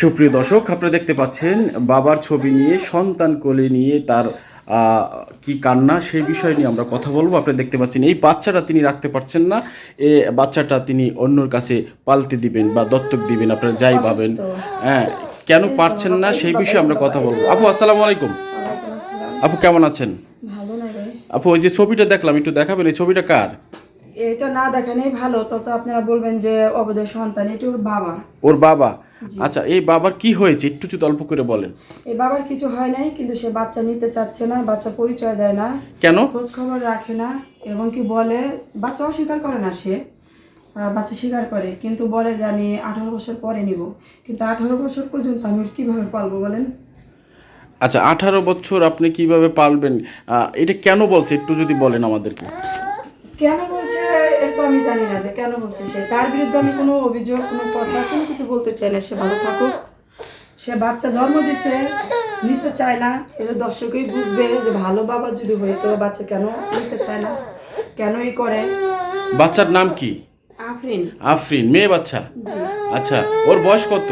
সুপ্রিয় দর্শক আপনারা দেখতে পাচ্ছেন বাবার ছবি নিয়ে সন্তান কোলে নিয়ে তার কি কান্না সেই বিষয় নিয়ে আমরা কথা বলব। আপনারা দেখতে পাচ্ছেন এই বাচ্চাটা তিনি রাখতে পারছেন না। এ বাচ্চাটা তিনি অন্যর কাছে পালতে দিবেন বা দত্তক দিবেন আপনারা যাই পাবেন হ্যাঁ কেন পারছেন না সেই বিষয়ে আমরা কথা বলব। আপু আসসালামু আলাইকুম। আপু কেমন আছেন? আপু ওই যে ছবিটা দেখলাম একটু দেখাবেন এই ছবিটা কার? এটা না দেখানেই ভালো তত আপনারা বলবেন যে অবধের সন্তান এটা ওর বাবা। ওর বাবা? আচ্ছা এই বাবার কি হয়েছে? একটু যদি অল্প করে বলেন। এই বাবার কিছু হয় নাই কিন্তু সে বাচ্চা নিতে চাচ্ছে না বাচ্চা পরিচয় দেয় না কেন? খোঁজ খবর রাখে না এবং কি বলে বাচ্চা অস্বীকার করে না সে বাচ্চা স্বীকার করে কিন্তু বলে যে আমি আঠারো বছর পরে নিব। কিন্তু আঠারো বছর পর্যন্ত আমি কীভাবে পালবো বলেন? আচ্ছা আঠারো বছর আপনি কীভাবে পালবেন? এটা কেন বলছে? একটু যদি বলেন আমাদেরকে। কেন এর আমি জানি না যে কেন বলছে সে। তার বিরুদ্ধে আমি কোনো অভিযোগ কোনো কথা কোনো কিছু বলতে চাই না সে ভালো থাকুক। সে বাচ্চা জন্ম দিছে নিতে চায় না। এটা দর্শকই বুঝবে যে ভালো বাবা যদি হইতো বাচ্চা কেন নিতে চায় না? কেনই করে? বাচ্চার নাম কি? আফরিন। আফরিন মেয়ে বাচ্চা? আচ্ছা ওর বয়স কত?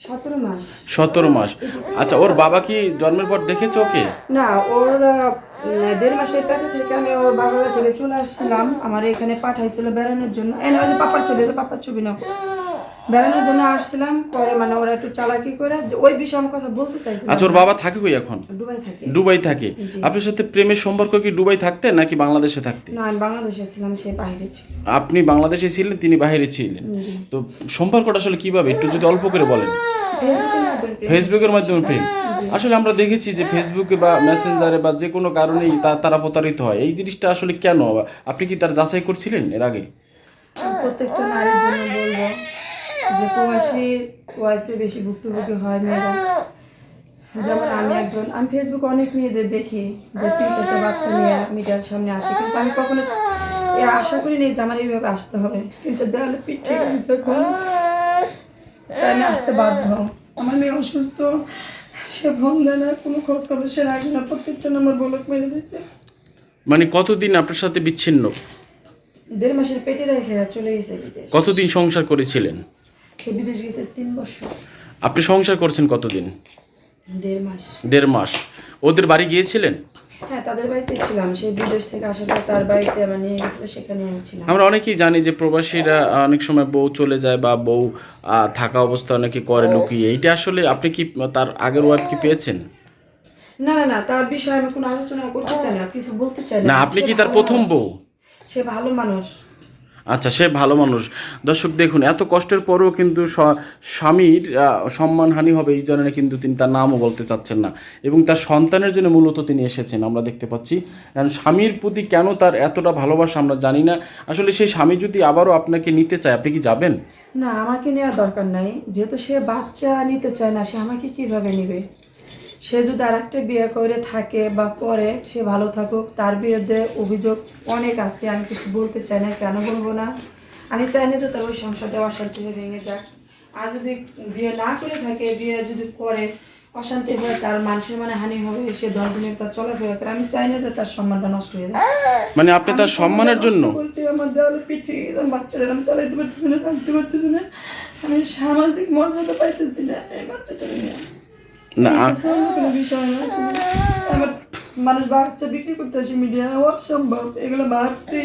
সতেরো মাস। সতেরো মাস। আচ্ছা ওর বাবা কি জন্মের পর দেখেছে ওকে? না ওর দেড় মাসের পেটে থেকে আমি ওর বাবার থেকে চলে আসছিলাম। আমার এখানে পাঠাইছিল বেড়ানোর জন্য। এই না ওই যে পাপার ছবি পাপার ছবি না বেড়ানোর জন্য আসছিলাম। পরে মানে ওরা একটু চালাকি করে যে ওই বিষয়ে আমি কথা বলতে চাইছিলাম আচ্ছা ওর বাবা থাকে কই এখন? দুবাই থাকে। দুবাই থাকে। আপনার সাথে প্রেমের সম্পর্ক কি দুবাই থাকতে নাকি বাংলাদেশে থাকতে? না আমি বাংলাদেশে ছিলাম সে বাইরে ছিল। আপনি বাংলাদেশে ছিলেন তিনি বাইরে ছিলেন। তো সম্পর্কটা আসলে কীভাবে? একটু যদি অল্প করে বলেন। ফেসবুকের মাধ্যমে প্রেম। আসলে আমরা দেখেছি যে ফেসবুকে বা মেসেঞ্জারে বা যে কোনো কারণেই তা- তারা প্রতারিত হয়। এই জিনিসটা আসলে কেন? আপনি কি তার যাচাই করছিলেন এর আগে? প্রত্যেকটা নারীর জন্য বলব যে প্রবাসী ওয়াইফে বেশি ভুক্তভোগী হয় মেয়েরা যেমন আমি একজন আমি ফেসবুকে অনেক মেয়েদের দেখি যে তিন চারটে বাচ্চা নিয়ে মিডিয়ার সামনে আসে। কিন্তু আমি কখনো এ আশা করি নি যে আমার এইভাবে আসতে হবে। কিন্তু দেওয়ালে পিঠ গেছে তাই আমি আসতে বাধ্য। আমার মেয়ে অসুস্থ সে ফোন দেয় না কোনো খোঁজ খবর সে রাখে না প্রত্যেকটা নম্বর বলক মেরে দিয়েছে। মানে কতদিন আপনার সাথে বিচ্ছিন্ন? দেড় মাসের পেটে রেখে চলে গেছে বিদেশ। কতদিন সংসার করেছিলেন? সে বিদেশ গেছে তিন বছর। আপনি সংসার করছেন কতদিন? দেড় মাস। দেড় মাস। ওদের বাড়ি গিয়েছিলেন? হ্যাঁ তাদের বাড়িতে ছিলাম। সে বিদেশ থেকে আসার পর তার বাড়িতে আমার নিয়ে গেছিল সেখানে আমি ছিলাম। আমরা অনেকেই জানি যে প্রবাসীরা অনেক সময় বউ চলে যায় বা বউ থাকা অবস্থা অনেকে করে লুকিয়ে। এইটা আসলে আপনি কি তার আগের ওয়াইফ কি পেয়েছেন? না না না তার বিষয়ে আমি কোনো আলোচনা করতে চাই না কিছু বলতে চাই না। আপনি কি তার প্রথম বউ? সে ভালো মানুষ। আচ্ছা সে ভালো মানুষ। দর্শক, দেখুন, এত কষ্টের পরেও কিন্তু স্বামীর সম্মানহানি হবে এই জন্য কিন্তু তিনি তার নামও বলতে চাচ্ছেন না। এবং তার সন্তানের জন্য মূলত তিনি এসেছেন, আমরা দেখতে পাচ্ছি। কারণ স্বামীর প্রতি কেন তার এতটা ভালোবাসা আমরা জানি না। আসলে সেই স্বামী যদি আবারও আপনাকে নিতে চায়, আপনি কি যাবেন? না, আমাকে নেওয়ার দরকার নাই। যেহেতু সে বাচ্চা নিতে চায় না, সে আমাকে কীভাবে নেবে? সে যদি আর একটা বিয়ে করে থাকে বা করে সে ভালো থাকুক। তার বিরুদ্ধে অভিযোগ অনেক আছে আমি কিছু বলতে চাই না কেন বলব না? আমি চাই না যে তার ওই সংসারটা অশান্তি ভেঙে যাক। আর যদি বিয়ে না করে থাকে বিয়ে যদি করে অশান্তি হয় তার মানুষের মানে হানি হবে সে দশ দিনের তার চলাফেরা করে। আমি চাই না যে তার সম্মানটা নষ্ট হয়ে যায় মানে আপনি তার সম্মানের জন্য করছি আমার দেওয়ালে পিঠে গেলাম বাচ্চারা আমি চালাইতে পারতেছি না থাকতে পারতেছি না। আমি সামাজিক মর্যাদা পাইতেছি না এই বাচ্চাটা নিয়ে। না কোনো বিষয় না মানুষ বাচ্চা বিক্রি করতে আসে মিডিয়া অসম্ভব এগুলো ভাবতে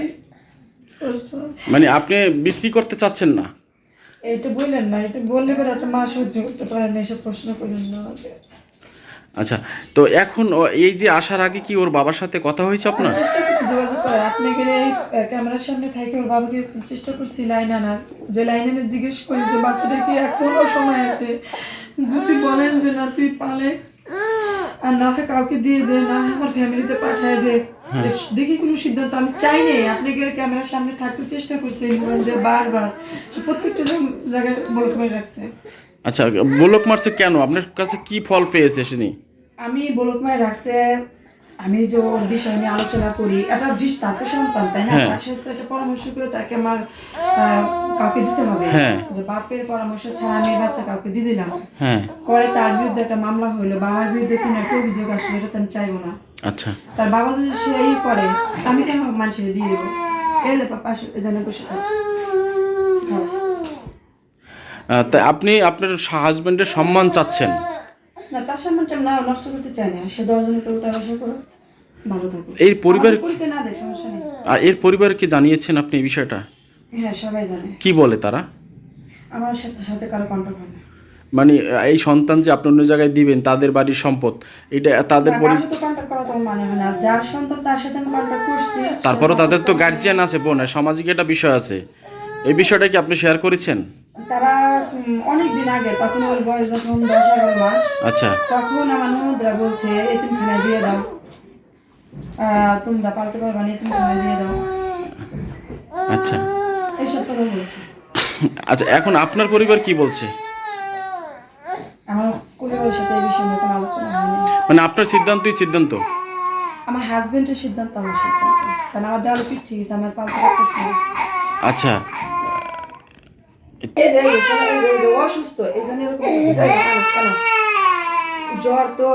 মানে আপনি বিক্রি করতে চাচ্ছেন না? এটা বললেন না এটা বললে পরে একটা মা সহ্য করতে পারে না এসব প্রশ্ন করেন না আচ্ছা তো এখন এই যে আসার আগে কি ওর বাবার সাথে কথা হয়েছে আপনার? চেষ্টা করছি যোগাযোগ করে আপনি এই ক্যামেরার সামনে থাকে ওর বাবাকে চেষ্টা করছি লাইন আনার। যে লাইন এনে জিজ্ঞেস করি যে বাচ্চাটা কি এখনও সময় আছে? যদি বলেন যে না তুই পালে আর না হয় কাউকে দিয়ে দে না হয় আমার ফ্যামিলিতে পাঠায় দে। দেখি কোনো সিদ্ধান্ত আমি চাই নাই। আপনি কি ক্যামেরার সামনে থাকতে চেষ্টা করছেন যে বারবার প্রত্যেকটা জায়গায় বলক মারি রাখছে। আচ্ছা বলক মারছে কেন? আপনার কাছে কি ফল পেয়েছে শুনি আমি বলক মারি রাখছে আমি যে ওর বিষয় নিয়ে আলোচনা করি দৃশ তার তো সন্তান তাই না? হ্যাঁ। তার সাথে তো একটা পরামর্শ করে তাকে আমার কাউকে দিতে হবে। হ্যাঁ। যে বাপের পরামর্শ ছাড়া আমি বাচ্চা কাউকে দিয়ে দিলাম। হ্যাঁ। পরে তার বিরুদ্ধে একটা মামলা হইল বা আমার বিরুদ্ধে কোনো একটা অভিযোগ আসলো এটা তো আমি চাইব না। আচ্ছা। তার বাবা যদি সে এই করে আমি কেন মানুষের দিয়ে দেবো? এলে পাপা জানে বসে আপনি আপনার হাজবেন্ডের সম্মান চাচ্ছেন। না তার না নষ্ট করতে চাই না। সে করো। ভালো থাকো এই পরিবার পরিচয় না দেয় সমস্যা নেই। আর এর পরিবারকে জানিয়েছেন আপনি এই বিষয়টা? হ্যাঁ সবাই জানে। কি বলে তারা? আমার সাথে সাথে কারও কন্ট্যাক্ট হয় না। মানে এই সন্তান যে আপনি অন্য জায়গায় দিবেন তাদের বাড়ির সম্পদ এটা তাদের পরি মানে না। যার সন্তান তার সাথে আমি কন্ট্যাক্ট করছি। তারপরও তাদের তো গার্জিয়ান আছে বোন সামাজিক একটা বিষয় আছে। এই বিষয়টা কি আপনি শেয়ার করেছেন? তারা অনেক দিন আগে তখন ওর বয়স যখন দশ এগারো মাস আচ্ছা। তখন আমার ননদরা বলছে এতিমখানায় দিয়ে দাও। তোমরা পালতে পারবা না এতিমখানায় দিয়ে দাও। আচ্ছা। এইসব কথা বলছে। আচ্ছা এখন আপনার পরিবার কি বলছে? আমার পরিবারের সাথে এই বিষয়ে কোনো আলোচনা হয়নি। মানে আপনার সিদ্ধান্তই সিদ্ধান্ত? আমার হাজবেন্ডের সিদ্ধান্ত আমার সিদ্ধান্ত। কারণ আমার দেওয়ালে ঠিক আছে আমার পালতে পারতেছি আচ্ছা এই যে এই শোনো, এই যে- এই যে অসুস্থ এই জন্য জ্বর তো।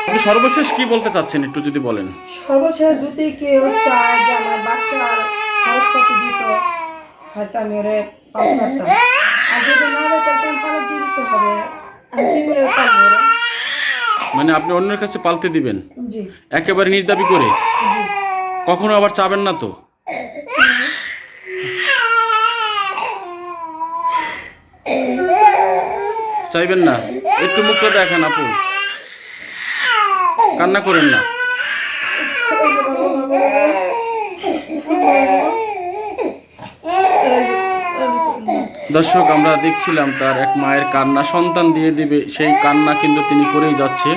আপনি সর্বশেষ কি বলতে চাচ্ছেন একটু যদি বলেন? সর্বশেষ যদি কেউ চায় যে আমার বাচ্চার খরচপাতি দিত হয়তো আমি ওরে আর যদি না দিয়ে দিতে হবে। আমি কি করে পালবো মানে আপনি অন্যের কাছে পালতে দিবেন? জি। একেবারে নির্দাবি করে? জি। কখনো আবার চাবেন না তো? চাইবেন না। একটু মুখটা দেখেন আপু। কান্না করেন না। দর্শক, আমরা দেখছিলাম তার এক মায়ের কান্না। সন্তান দিয়ে দিবে, সেই কান্না কিন্তু তিনি করেই যাচ্ছে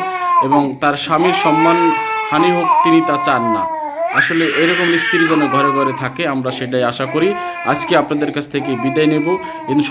এবং তার স্বামীর সম্মান হানি হোক তিনি তা চান না। আসলে এরকম স্ত্রী যেন ঘরে ঘরে থাকে, আমরা সেটাই আশা করি। আজকে আপনাদের কাছ থেকে বিদায় নেব। কিন্তু